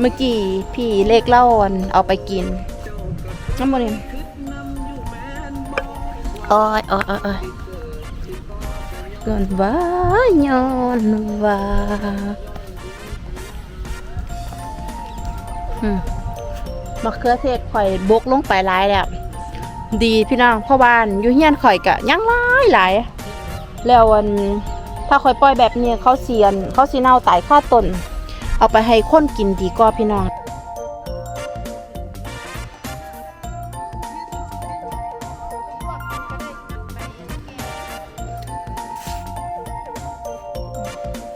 เมื่อกี้พี่เล็กเล่าอันเอาไปกินน้ำมันอ้อยอ้อยอ้อยอ้อก่อนว่าย้อนว่าอมะเขือเทศข่อยบกลงไปหลายแล้วดีพี่น้องพราะบ้านอยู่เฮียนข่อยกะยังหลายหลายแล้วอันถ้าข่อยปล่อยแบบนี้เขาเสียน เขาสีเน่าตายค่าต้น เอาไปให้คนกินดีกว่าพี่น้อง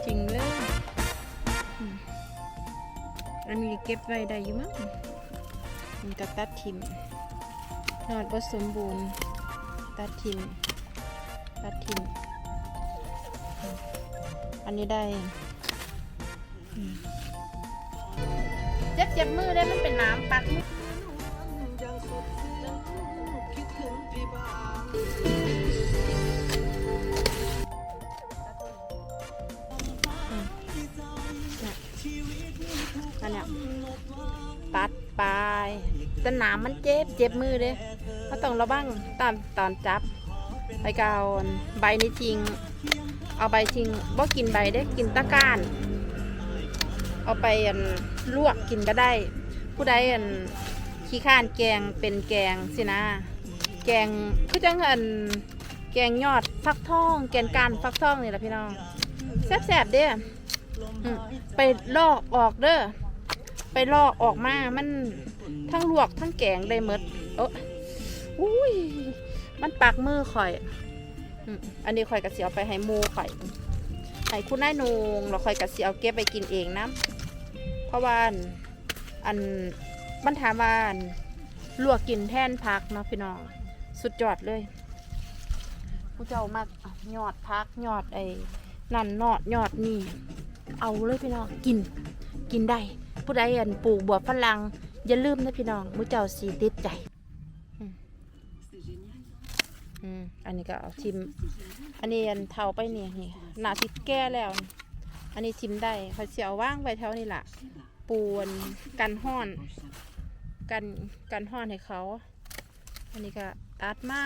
จริงเลยอันนี้เก็บไว้ได้อยู่มั้งมันก็ตัดทิมนอดบ่สมบูรณ์ ตัดทิมตัดทิมอืมอันนี้ได้อืม เจ็บเจ็บมือได้มันเป็นน้ำปักมืออันเนี้ยตัดไปแต่น้ำมันเจ็บเจ็บมือเด้เขาต้องระวังตอนตอนจับไปกเอาใบนี้ทิ้งเอาใบทิ้งบ่กินใบได้กินตะก้าน เอาไปอันลวกกินก็ได้ ผู้ใดอันขี้ข้านแกงเป็นแกงสินะ แกงคือจังอันแกงยอดฟักทอง แกนการฟักทองนี่แหละพี่น้องแซ่บๆเด้อไปลอกออกเด้อไปลอกออกมามันทั้งลวกทั้งแกงได้หมดโอ้อุ้ยมันปักมือข่อยอันนี้ข่อยกระเสียวไปให้หมูข่อยให้คุณนายนงเราข่อยกระเสียวเก็บไปกินเองนะ ราะว่าอันอันมันถามว่าลวกกินแท่นพักเนาะพี่น้องสุดยอดเลยผู้เจ้ามากยอดพักยอดไอ้นั่นนอดยอดนี่เอาเลยพี่น้องกิน กินได้ ผู้ใดอันปลูกบัวฝรั่งอย่าลืมนะพี่น้องผู้เจ้าสีติดใจอืมอันนี้ก็เอาชิม อันนี้อันเทาไปเนี่ยนี่หนาทิดแก้แล้ว อันนี้ชิมได้เขาเสียวว่างไว้แถวนี้ล่ะ ปูนกันห้อน กันกันห้อนให้เขา อันนี้ก็ตัดมา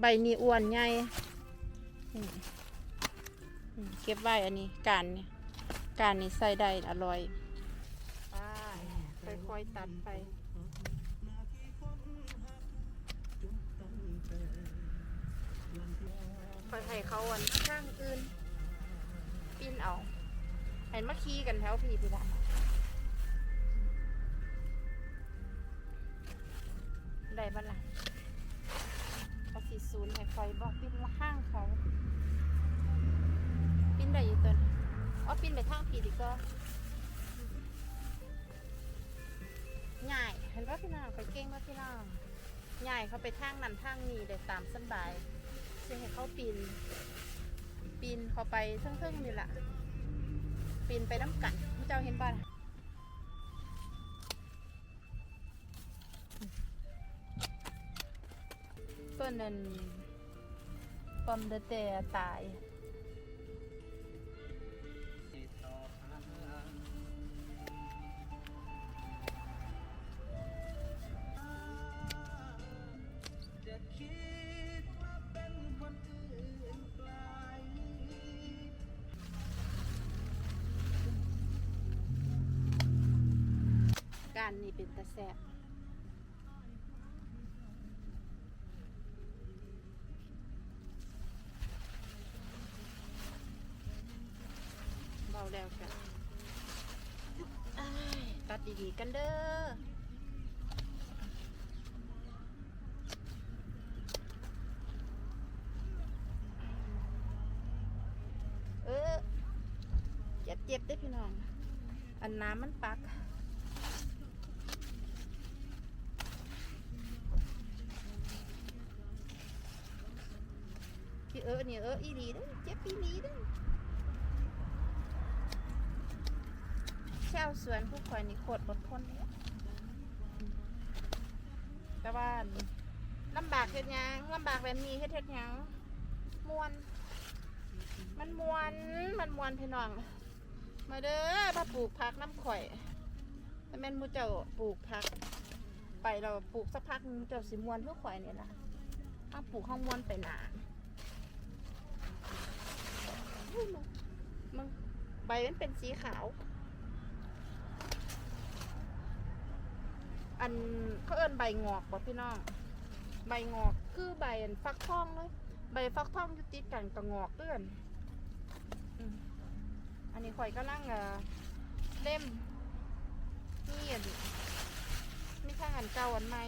ใบนี้อ้วนใหญ่เก็บไว้อันนี้การเนี่ยการนี้ใส่ได้อร่อยไปค่อยๆตัดไปไปให้เขาอันข้างอื่นปีนเอา ให้มาขี่กันแถวพี่พี่ละได้บ้านละเอาสีศูนย์ให้ไฟบอกปีนละข้างเขาปีนได้อยู่ตัวนี้อ๋อปีนไปทางพี่ดีก็ง่ายเห็นว่าพี่น้องไปเก่งว่าพี่น้องง่ายเขาไปทางนั้นทางนี้ได้ตามสบายจะให้เขาปีนปีนเขาไปเทิงๆนี่แหละ ปีนไปน้ำกันพระเจ้าเห็นบ้านต้นนั้นปอมเดเตตาย เป็นตะแสบเบาแล้วกันอ้ายตัดดีๆกันเด้อเออเจ็บได้พี่น้อง อันน้ำมันปัก พี่ เออเนี่ยเอออีหลีเด้อเจ็บอีหลีเด้อชาวสวนผู้คอยนี่โคตรอดทนเลยแต่ว่าลำบากเฮ็ดหยังลำบากแบบนี้เฮ็ดเฮ็ดหยังมวน มันมวนมันมวนพี่น้อง มาเด้อมาปลูกผักน้ำข่อยแต่แม่นมูเจ้าปลูกผัก ไปเราปลูกสักพักมูเจ้าสิมวนเพื่อข่อยเนี่ยล่ะถ้าปลูกข้างมวนไปหนาอุ้ยมึงมึง ใบมันเป็นสีขาว อันเขาเอิ้นใบงอกบ่พี่น้อง ใบงอกคือใบอันฟักทองเลย ใบฟักทองอยู่ติดกันกับงอกเตือนอันนี้ข่อยก็นั่งเอ่อเล่มนี่อันมีข้างอันเก่าอันใหม่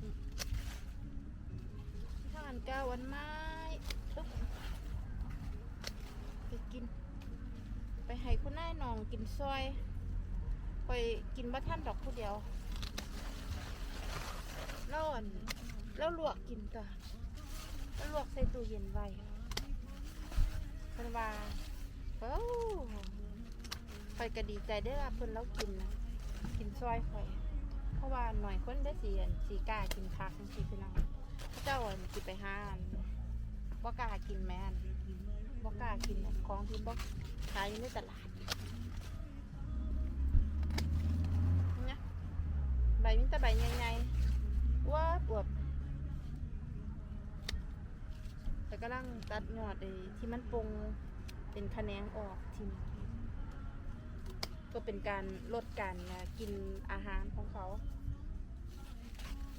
อืมมีข้างอันเก่าอันใหม่ปึ๊บไปกิน ไป ให้คุณนายน้องกินซอยไปกินบะท่านดอกผู้เดียวแล้วอันแล้วลวกกินกะแล้วลวกใส่ตู้เย็นไว้เพิ่นว่าเอ้าไปก็ดีใจได้อว่าเพิ่นแล้วกินนะกินซอยข่อย เพราะว่าหน่อยคนได้สีอันสีกล้ากินผักจังซี่พี่น้องเจ้าอันสิไปห้านบ่กล้ากินแม่น บกล้ากินอันของที่บ่ขายอยู่ในตลาดนี่ยใบมินต่ใบใหญ่ๆว้าปวบแต่กำลังตัดยอดไอ้ที่มันปรุงเป็นคะแนงออกทิมก็เป็นการลดการอะกินอาหารของเขา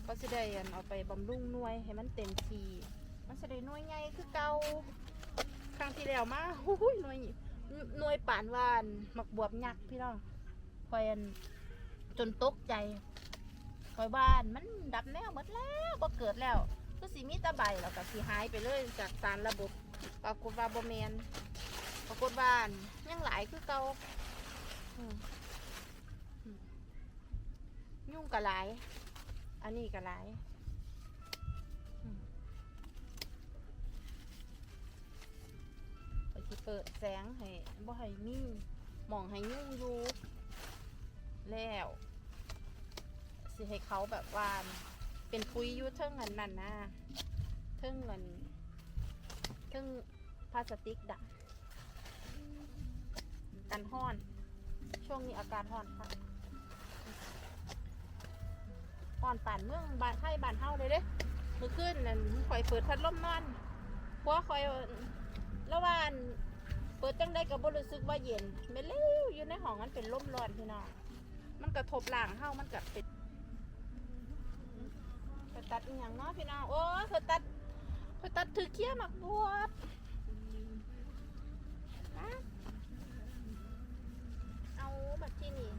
ก็จะได้เอาไปบำรุงน่วยให้มันเต็มที มันจะได้น่วยใหญ่คือเก่า ครั้งที่แล้วมาหูยหน่วยหน่วยป่านวานหมักบวบยักษ์พี่น้องคอยอันจนตกใจคอยบ้านมันดับแนวหมดแล้วบ่เกิดแล้วก็สีมีตะใบแล้วก็สีหายไปเลยจากสารระบบปรากฏว่าบ่แมนปรากฏว่านยังหลายคือเก่ายุ่งกับหลาย อันนี้กับหลาย ข้อยสิเปิดแสงให้บ่ให้มีหมองให้ยุ่งอยู่แล้วสิให้เขาแบบว่าเป็นปุ๋ยยุ่เทิงอันนั่นนะเทิงเงินเทิงพลาสติกดักกันห้อน ช่วงนี้อากาศห้อนค่ะห้อนป่านเมืองบ้านไทยบ้านเฮาเลยเด้มื่อคืนนั่นข่อยเปิดพัดลมนอนเพราะว่าข่อย แล้วว่าอันเปิดจังได้กับ่รู้สึกว่าเย็นไม่เลี้วอยู่ในห้องนั้นเป็นลมร้อนพี่น้องมันกระทบหลังเฮามันกับเป็นไปตัดอหย่างเนาะพี่น้องโอ้ยเธอตัดเธอตัดถือเขี้ยหมักบวบอะเอาแบบที่นี่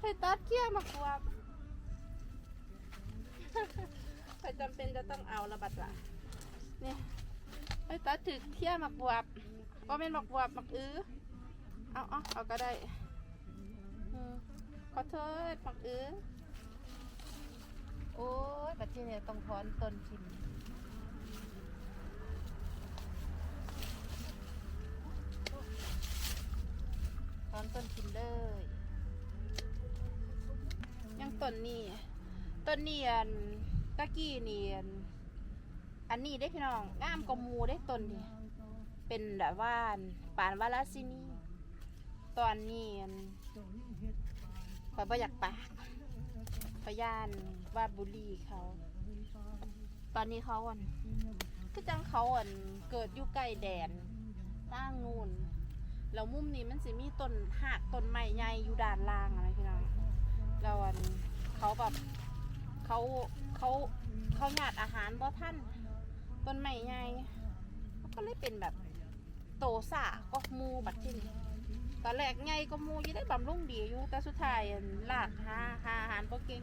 ไปตัดเขี้ยหมักบวบ ไปจำเป็นจะต้องเอาละบัดละเนี่ยไปตัดถือเขี้ยหมักบวบว่าเป็นหมักบวบหมักอื้อเอาเอาเอาก็ได้อืมขอโทษหมักอื้อโอ้ยปัจจุบันต้องถอนต้นทิมถอนต้นทิมเลย ยังต้นนี้ต้นนี้อัน ตะกี้นี่อันอันนี้ได้พี่น้องงามกว่าหมูได้ต้นนี่เป็นแบบว่าปานวาลาซินีตอนนี้ข่อยบ่อยากปากขอยานว่าบุรีเขา ตอนนี้เขาอ่อนคือจังเขาอ่อนเกิดอยู่ใกล้แดนตั้งนูนแล้วมุมนี้มันสิมีต้นหากต้นไม้ใหญ่อยู่ด้านล่างอะไรพี่น้องแล้วอันเขาแบบ เขาเขาเขาหยาดอาหารบ่ท่านต้นไม้ใหญ่ก็เลยเป็นแบบโตสาก็มูบัดที่นี่ตอนแรกไงก็มูยี่ได้บำรุงดีอยู่ แต่สุดท้ายอั่นลากหาหาอาหารก็เก่ง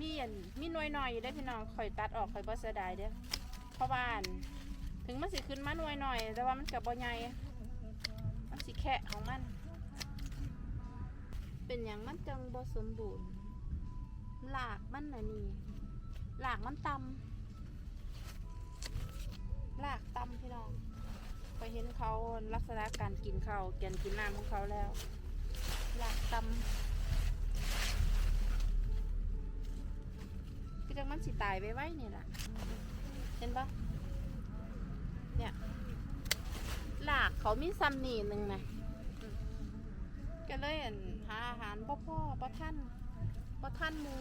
มีอันมีหน่วยหน่อยอยู่ได้พี่น้องข่อยตัดออกข่อยบ่เสียดายเด้อเพราะว่านถึงมันสิขึ้นมาหน่วยหน่อย แต่ว่ามันกับบ่ใหญ่ แค่ของมัน เป็นอย่างมันจังบ่สมบูรณ์หลากมันน่ะนี่หลากมันตำหลากตำพี่น้องพอเห็นเขาลักษณะการกินเขาแกนกินน้ำของเขาแล้ว หลากตคือจังมันสิตายไปไว้นี่แหละเห็นปะเนี่ย หลากเขามีซัมนีหนึ่งนะอืม ก็เลยอั่นหาอาหารพ่อพ่อพ่อท่านพ่อท่านหมู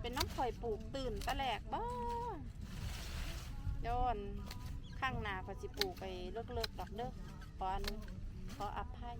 เป็นน้ำข่อยปลูกตื่นตะแหลกบ้าย้อนข้างหนาก็สิปลูกไปเลิกๆดอกเด้อขออนุขออภัย